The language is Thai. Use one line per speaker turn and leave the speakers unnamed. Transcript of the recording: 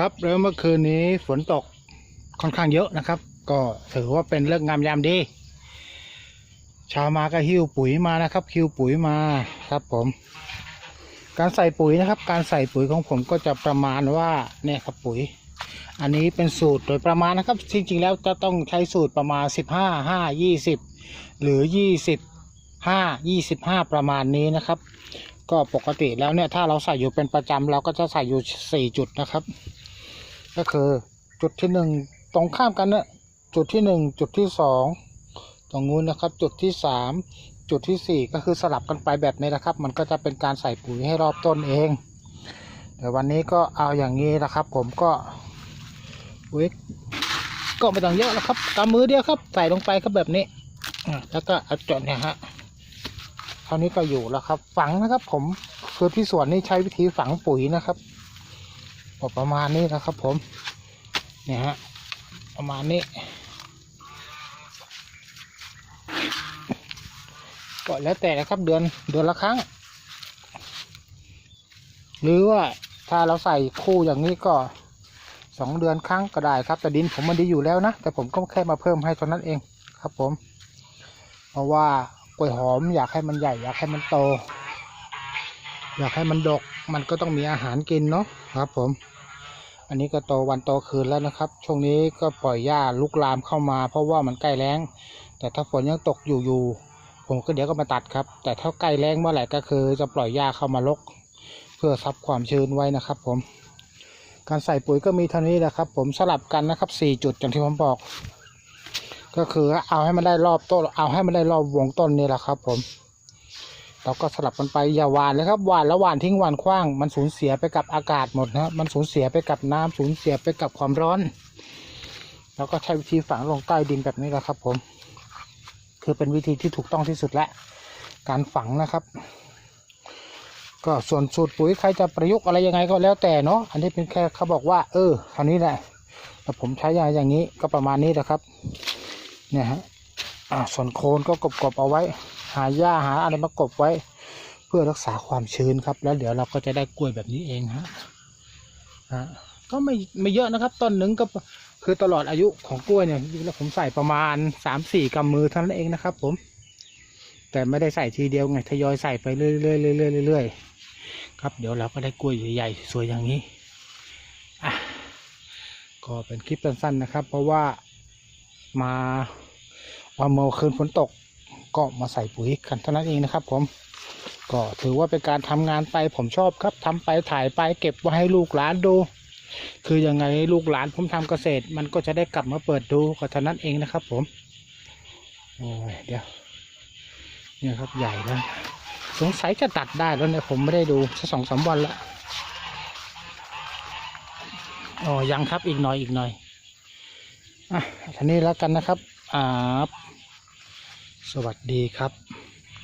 ครับแล้วเมื่อคืนนี้ฝนตกค่อนข้างเยอะนะครับ ก็ถือว่าเป็นเรื่องงามยามดีเชาวมาก็หิ้วปุ๋ยมานะครับหิ้วปุ๋ยมาครับผม การใส่ปุ๋ยนะครับ การใส่ปุ๋ยของผมก็จะประมาณว่าเนี่ยครับปุ๋ย อันนี้เป็นสูตรโดยประมาณนะครับจริงๆแล้วจะต้องใช้สูตรประมาณ 15 5 20 หรือ 20 5 25 ประมาณนี้นะครับก็ปกติแล้วเนี่ยถ้าเราใส่อยู่เป็นประจำเราก็จะใส่อยู่ 4 จุดนะครับ ก็คือจุดที่หนึ่งตรงข้ามกันนี่ยจุดที่หนึ่งจุดที่สองตรงนู้นนะครับ จุดที่สามจุดที่สี่ก็คือสลับกันไปแบบนี้นะครับ มันก็จะเป็นการใส่ปุ๋ยให้รอบต้นเองเดี๋ยววันนี้ก็เอาอย่างนี้นะครับ ผมก็ปุ๋ยก็ไม่ต้องเยอะแล้วครับกำมือเดียวครับ ใส่ลงไปครับแบบนี้แล้วก็เอาจดเนี่ยฮะเท่านี้ก็อยู่แล้วครับ ฝังนะครับ ผมคือที่สวนนี่ใช้วิธีฝังปุ๋ยนะครับ ก็ประมาณนี้นะครับผมเนี่ยฮะประมาณนี้ ก็แล้วแต่นะครับเดือนเดือนละครั้ง หรือว่าถ้าเราใส่คู่อย่างนี้ก็สองเดือนครั้งก็ได้ครับ แต่ดินผมมันดีอยู่แล้วนะ แต่ผมก็แค่มาเพิ่มให้เท่านั้นเองครับผม เพราะว่ากล้วยหอมอยากให้มันใหญ่อยากให้มันโต อยากให้มันดกมันก็ต้องมีอาหารกินเนาะครับ ผม อันนี้ก็โตวันโตคืนแล้วนะครับ ช่วงนี้ก็ปล่อยหญ้าลุกลามเข้ามา เพราะว่ามันใกล้แล้ง แต่ถ้าฝนยังตกอยู่อยู่ผมก็เดี๋ยวก็มาตัดครับ แต่ถ้าใกล้แล้งเมื่อไหร่ก็คือ จะปล่อยหญ้าเข้ามารก เพื่อซับความชื้นไว้นะครับ ผม การใส่ปุ๋ยก็มีเท่านี้แหละครับ ผมสลับกันนะครับสี่จุดอย่างที่ผมบอก ก็คือเอาให้มันได้รอบต้นเอาให้มันได้รอบวงต้นนี่แหละครับ ผม เราก็สลับกันไปอย่าหวานเลยครับหวานแล้วหวานทิ้งหวานคว้าง มันสูญเสียไปกับอากาศหมดนะมันสูญเสียไปกับน้ำสูญเสียไปกับความร้อนเราก็ใช้วิธีฝังลงใต้ดินแบบนี้แหละครับ ผม คือเป็นวิธีที่ถูกต้องที่สุดและการฝังนะครับ ก็ส่วนสูตรปุ๋ยใครจะประยุกต์อะไรยังไงก็แล้วแต่เนาะอันนี้เป็นแค่เขาบอกว่า เออคราวนี้แหละแต่ผมใช้ยาอย่างนี้ก็ประมาณนี้แหละครับ เนี่ยฮะอ่าส่วนโคนก็กบๆเอาไว้ หาหญ้าหาอะไรมากบไว้ เพื่อรักษาความชื้นครับ แล้วเดี๋ยวเราก็จะได้กล้วยแบบนี้เองฮะฮะก็ไม่ไม่เยอะนะครับต้นหนึ่งก็คือตลอดอายุของกล้วยเนี่ยแล้วผมใส่ประมาณสามสี่กำมือเท่านั้นเองนะครับ ผม แต่ไม่ได้ใส่ทีเดียวไงทยอยใส่ไปเรื่อยๆเรื่อยๆเรื่อยๆครับ เดี๋ยวเราก็ได้กล้วยใหญ่ๆสวยอย่างนี้อะก็เป็นคลิปสั้นๆนะครับ เพราะว่ามาวันเมื่อคืนฝนตก ก็มาใส่ปุ๋ยกันเท่านั้นเองนะครับ ผมก็ถือว่าเป็นการทำงานไปผมชอบครับทำไปถ่ายไปเก็บไว้ให้ลูกหลานดู คือยังไงลูกหลานผมทำเกษตร มันก็จะได้กลับมาเปิดดูก็เท่านั้นเองนะครับ ผมโอ้ยเดี๋ยวเนี่ยครับใหญ่แล้วสงสัยจะตัดได้แล้วเนี่ยผมไม่ได้ดูสักสองสามวันละอ๋อยังครับอีกหน่อยอีกหน่อยอะทีนี้แล้วกันนะครับอ่า สวัสดีครับ